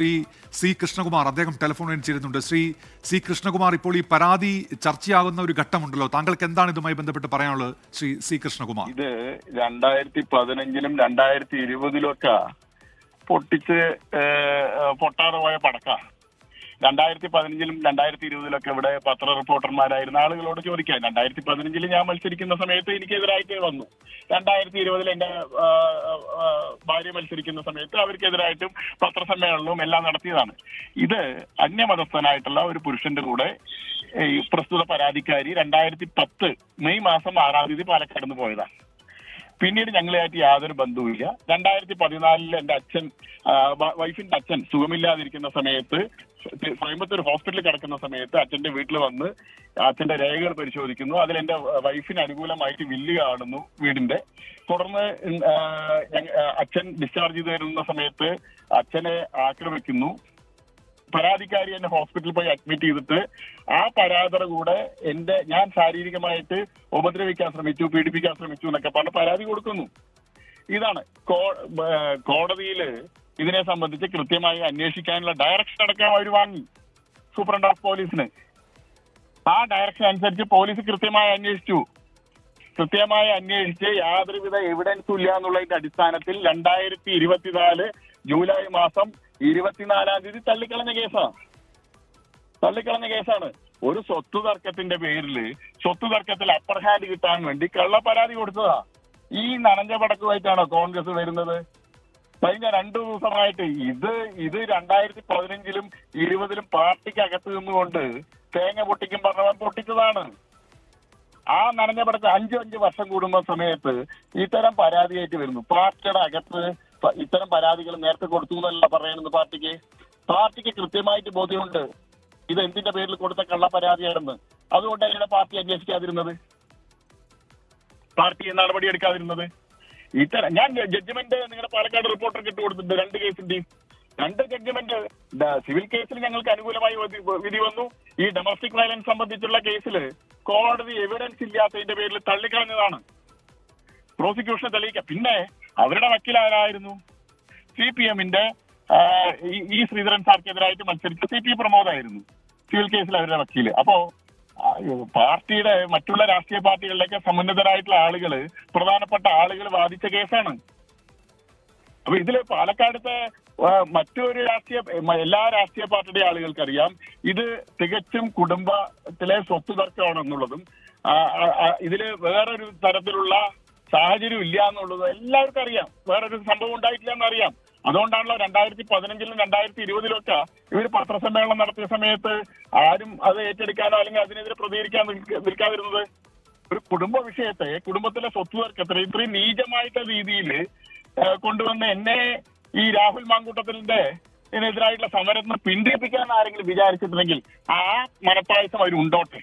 Shri C Krishnakumar അദ്ദേഹം telephone ചേരുന്നുണ്ട്. Shri C Krishnakumar ഇപ്പോൾ ഈ പരാതി ചർച്ചയാകുന്ന ഒരു ഘട്ടമുണ്ടല്ലോ. താങ്കൾക്ക് എന്താണ് ഇതുമായി ബന്ധപ്പെട്ട് പറയാനുള്ളത് ശ്രീ സി കൃഷ്ണകുമാർ? ഇത് രണ്ടായിരത്തി പതിനഞ്ചിലും രണ്ടായിരത്തി ഇരുപതിലും ഒക്കെ പൊട്ടിച്ച് പൊട്ടാതെ പോയ പടക്ക. രണ്ടായിരത്തി പതിനഞ്ചിലും രണ്ടായിരത്തി ഇരുപതിലൊക്കെ ഇവിടെ പത്ര റിപ്പോർട്ടർമാരായിരുന്ന ആളുകളോട് ചോദിക്കാം. രണ്ടായിരത്തി പതിനഞ്ചിൽ ഞാൻ മത്സരിക്കുന്ന സമയത്ത് എനിക്കെതിരായിട്ട് വന്നു. രണ്ടായിരത്തി ഇരുപതിൽ എന്റെ ഭാര്യ മത്സരിക്കുന്ന സമയത്ത് അവർക്കെതിരായിട്ടും പത്രസമ്മേളനവും എല്ലാം നടത്തിയതാണ്. ഇത് അന്യമതസ്ഥനായിട്ടുള്ള ഒരു പുരുഷന്റെ കൂടെ ഈ പ്രസ്തുത പരാതിക്കാരി രണ്ടായിരത്തി പത്ത് മെയ് മാസം ആറാം തീയതി പാലക്കാട് നിന്ന് പോയതാണ്. പിന്നീട് ഞങ്ങളുമായിട്ട് യാതൊരു ബന്ധവുമില്ല. രണ്ടായിരത്തി പതിനാലിൽ എന്റെ അച്ഛൻ വൈഫിന്റെ അച്ഛൻ സുഖമില്ലാതിരിക്കുന്ന സമയത്ത് കോയമ്പത്തൂർ ഹോസ്പിറ്റലിൽ കിടക്കുന്ന സമയത്ത് അച്ഛന്റെ വീട്ടിൽ വന്ന് അച്ഛന്റെ രേഖകൾ പരിശോധിക്കുന്നു. അതിൽ എന്റെ വൈഫിന് അനുകൂലമായിട്ട് വില്ല് കാണുന്നു വീടിന്റെ തുടർന്ന് അച്ഛൻ ഡിസ്ചാർജ് ചെയ്ത് വരുന്ന സമയത്ത് അച്ഛനെ ആക്രമിക്കുന്നു. പരാതിക്കാരി എന്നെ ഹോസ്പിറ്റലിൽ പോയി അഡ്മിറ്റ് ചെയ്തിട്ട് ആ പരാതിയുടെ കൂടെ എന്റെ ഞാൻ ശാരീരികമായിട്ട് ഉപദ്രവിക്കാൻ ശ്രമിച്ചു പീഡിപ്പിക്കാൻ ശ്രമിച്ചു എന്നൊക്കെ പറഞ്ഞ് പരാതി കൊടുക്കുന്നു. ഇതാണ് കോടതിയിൽ ഇതിനെ സംബന്ധിച്ച് കൃത്യമായി അന്വേഷിക്കാനുള്ള ഡയറക്ഷൻ അടക്കം അവർ വാങ്ങി. സൂപ്രണ്ട് ഓഫ് പോലീസിന് ആ ഡയറക്ഷൻ അനുസരിച്ച് പോലീസ് കൃത്യമായി അന്വേഷിച്ചു. കൃത്യമായി അന്വേഷിച്ച് യാതൊരുവിധ എവിഡൻസും ഇല്ല എന്നുള്ളതിന്റെ അടിസ്ഥാനത്തിൽ രണ്ടായിരത്തി ഇരുപത്തിനാല് ജൂലൈ മാസം ഇരുപത്തിനാലാം തീയതി തള്ളിക്കളഞ്ഞ കേസാണ്. തള്ളിക്കളഞ്ഞ കേസാണ്. ഒരു സ്വത്ത് തർക്കത്തിന്റെ പേരിൽ സ്വത്ത് തർക്കത്തിൽ അപ്പർ ഹാൻഡ് കിട്ടാൻ വേണ്ടി കള്ള പരാതി കൊടുത്തതാ. ഈ നനഞ്ഞ പടക്കുമായിട്ടാണോ കോൺഗ്രസ് വരുന്നത്? കഴിഞ്ഞ രണ്ടു ദിവസമായിട്ട് ഇത് ഇത് രണ്ടായിരത്തി പതിനഞ്ചിലും ഇരുപതിലും പാർട്ടിക്ക് അകത്ത് നിന്നുകൊണ്ട് തേങ്ങ പൊട്ടിക്കും പറഞ്ഞവൻ പൊട്ടിച്ചതാണ്. ആ നനഞ്ഞ പടത്ത് അഞ്ചു അഞ്ച് വർഷം കൂടുന്ന സമയത്ത് ഇത്തരം പരാതിയായിട്ട് വരുന്നു. പാർട്ടിയുടെ അകത്ത് ഇത്തരം പരാതികൾ നേരത്തെ കൊടുത്തു എന്നല്ല പറയുന്നത് പാർട്ടിക്ക്. പാർട്ടിക്ക് കൃത്യമായിട്ട് ബോധ്യമുണ്ട്. ഇത് എന്തിന്റെ പേരിൽ കൊടുത്ത കള്ള പരാതിയാണെന്ന്. അതുകൊണ്ട് എങ്ങനെ പാർട്ടി അന്വേഷിക്കാതിരുന്നത്. പാർട്ടി നടപടി എടുക്കാതിരുന്നത്. ഇത്തരം ഞാൻ ജഡ്ജ്മെന്റ് നിങ്ങളുടെ പാലക്കാട് റിപ്പോർട്ടർ ഇട്ട് കൊടുത്തിട്ടുണ്ട്. രണ്ട് കേസിന്റെയും രണ്ട് ജഡ്ജ്മെന്റ് സിവിൽ കേസിൽ ഞങ്ങൾക്ക് അനുകൂലമായി വിധി- വന്നു. ഈ ഡൊമസ്റ്റിക് വയലൻസ് സംബന്ധിച്ചുള്ള കേസിൽ കോടതി എവിഡൻസ് ഇല്ലാത്തതിന്റെ പേരിൽ തള്ളിക്കളഞ്ഞതാണ്. പ്രോസിക്യൂഷനെ തെളിയിക്കാം. പിന്നെ അവരുടെ വക്കീൽ ആരായിരുന്നു? സി പി എമ്മിന്റെ ഈ ശ്രീധരൻ സാർക്കെതിരായിട്ട് മത്സരിച്ച സി പി പ്രമോദായിരുന്നു. സിവിൽ കേസിൽ അവരുടെ വക്കീൽ. അപ്പോ പാർട്ടിയുടെ മറ്റുള്ള രാഷ്ട്രീയ പാർട്ടികളിലേക്ക് സമുന്നതരായിട്ടുള്ള ആളുകൾ പ്രധാനപ്പെട്ട ആളുകൾ വാദിച്ച കേസാണ്. അപ്പൊ ഇതിൽ പാലക്കാടത്തെ മറ്റൊരു രാഷ്ട്രീയ എല്ലാ രാഷ്ട്രീയ പാർട്ടിയുടെ ആളുകൾക്കറിയാം ഇത് തികച്ചും കുടുംബത്തിലെ സ്വത്ത് തർക്കമാണെന്നുള്ളതും ഇതിൽ വേറൊരു തരത്തിലുള്ള സാഹചര്യം ഇല്ല എന്നുള്ളത് എല്ലാവർക്കും അറിയാം. വേറൊരു സംഭവം ഉണ്ടായിട്ടില്ല എന്നറിയാം. അതുകൊണ്ടാണല്ലോ രണ്ടായിരത്തി പതിനഞ്ചിലും രണ്ടായിരത്തി ഇരുപതിലും ഒക്കെ ഇവർ പത്രസമ്മേളനം നടത്തിയ സമയത്ത് ആരും അത് ഏറ്റെടുക്കാനോ അല്ലെങ്കിൽ അതിനെതിരെ പ്രതികരിക്കാൻ നിൽക്ക- നിൽക്കാതിരുന്നത് ഒരു കുടുംബ വിഷയത്തെ കുടുംബത്തിലെ സ്വത്ത് തർക്കത്തിന് ഇത്രയും നീചമായിട്ട് രീതിയിൽ കൊണ്ടുവന്ന് എന്നെ ഈ രാഹുൽ മാങ്കൂട്ടത്തിന്റെ ഇതിനെതിരായിട്ടുള്ള സമരത്തിന് പിന്തിരിപ്പിക്കാൻ ആരെങ്കിലും വിചാരിച്ചിട്ടുണ്ടെങ്കിൽ ആ മനപ്പായസം അവർ ഉണ്ടോട്ടെ?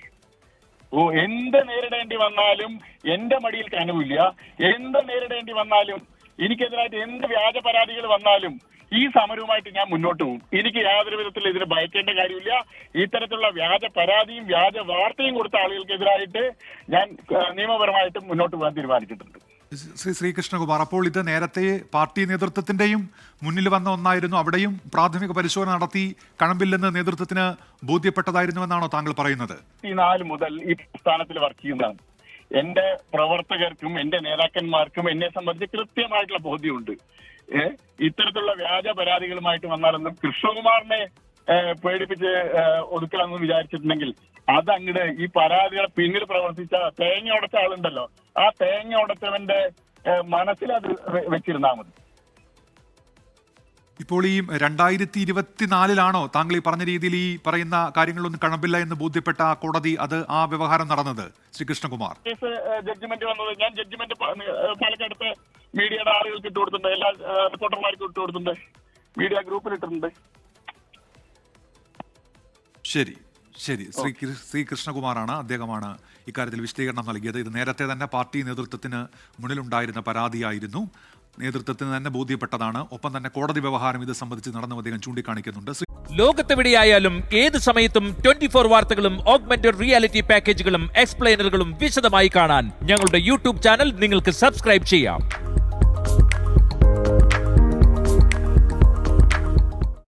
ഓ എന്ത് നേരിടേണ്ടി വന്നാലും എന്റെ മടിയിൽ കനവില്ല. എന്ത് നേരിടേണ്ടി വന്നാലും എനിക്കെതിരായിട്ട് എന്ത് വ്യാജ പരാതികൾ വന്നാലും ഈ സമരവുമായിട്ട് ഞാൻ മുന്നോട്ട് പോകും. എനിക്ക് യാതൊരു വിധത്തിൽ ഇതിന് ഭയക്കേണ്ട കാര്യമില്ല. ഇത്തരത്തിലുള്ള വ്യാജ പരാതിയും വ്യാജ വാർത്തയും കൊടുത്ത ആളുകൾക്കെതിരായിട്ട് ഞാൻ നിയമപരമായിട്ട് മുന്നോട്ട് പോകാൻ തീരുമാനിച്ചിട്ടുണ്ട്. ശ്രീ ശ്രീകൃഷ്ണകുമാർ അപ്പോൾ ഇത് നേരത്തെ പാർട്ടി നേതൃത്വത്തിന്റെയും മുന്നിൽ വന്ന ഒന്നായിരുന്നു. അവിടെയും പ്രാഥമിക പരിശോധന നടത്തി കഴമ്പില്ലെന്ന് നേതൃത്വത്തിന് ബോധ്യപ്പെട്ടതായിരുന്നു എന്നാണോ താങ്കൾ പറയുന്നത്? നാല് മുതൽ ഈ സ്ഥാനത്തിൽ വർക്ക് ചെയ്യുന്നതാണ്. എന്റെ പ്രവർത്തകർക്കും എന്റെ നേതാക്കന്മാർക്കും എന്നെ സംബന്ധിച്ച് കൃത്യമായിട്ടുള്ള ബോധ്യമുണ്ട്. ഏഹ് ഇത്തരത്തിലുള്ള വ്യാജ പരാതികളുമായിട്ട് വന്നാലൊന്നും കൃഷ്ണകുമാറിനെ പേടിപ്പിച്ച് ഒതുക്കാമെന്ന് വിചാരിച്ചിട്ടുണ്ടെങ്കിൽ അത് ഈ പരാതികളെ പിന്നിൽ പ്രവർത്തിച്ച തേങ്ങ ഉടച്ച ആളുണ്ടല്ലോ. ആ തേങ്ങ ഉടച്ചവന്റെ മനസ്സിൽ അത് വെ- വെച്ചിരുന്നാ മതി. ഇപ്പോൾ ഈ രണ്ടായിരത്തി ഇരുപത്തിനാലിലാണോ താങ്കൾ ഈ പറഞ്ഞ രീതിയിൽ ഈ പറയുന്ന കാര്യങ്ങളൊന്നും കഴമ്പില്ല എന്ന് ബോധ്യപ്പെട്ട ആ കോടതി അത് ആ വ്യവഹാരം നടന്നത്? ശ്രീകൃഷ്ണകുമാർ. കേസ് ജഡ്ജ്മെന്റ് വന്നത് ഞാൻ ജഡ്ജ്മെന്റ് പാലക്കാടത്തെ മീഡിയയുടെ ആളുകൾക്ക് ഇട്ട് കൊടുത്തിട്ടുണ്ട്. എല്ലാ റിപ്പോർട്ടർമാർക്കും ഇട്ട് കൊടുത്തിട്ടുണ്ട്. മീഡിയ ഗ്രൂപ്പിൽ ഇട്ടിട്ടുണ്ട്. ശരി. ശരി. ശ്രീ ശ്രീ കൃഷ്ണകുമാറാണ് അദ്ദേഹമാണ് ഇക്കാര്യത്തിൽ വിശദീകരണം നൽകിയത്. ഇത് നേരത്തെ തന്നെ പാർട്ടി നേതൃത്വത്തിന് മുന്നിലുണ്ടായിരുന്ന പരാതിയായിരുന്നു. നേതൃത്വത്തിന് തന്നെ ബോധ്യപ്പെട്ടതാണ്. ഒപ്പം തന്നെ കോടതി വ്യവഹാരം ഇത് സംബന്ധിച്ച് നടന്നു അദ്ദേഹം ചൂണ്ടിക്കാണിക്കുന്നുണ്ട്. ലോകത്തെവിടെയായാലും ഏത് സമയത്തും ട്വന്റി ഫോർ വാർത്തകളും ഓഗ്മെന്റഡ് റിയാലിറ്റി പാക്കേജുകളും എക്സ്പ്ലെയിനറുകളും വിശദമായി കാണാൻ ഞങ്ങളുടെ യൂട്യൂബ് ചാനൽ നിങ്ങൾക്ക് സബ്സ്ക്രൈബ് ചെയ്യാം.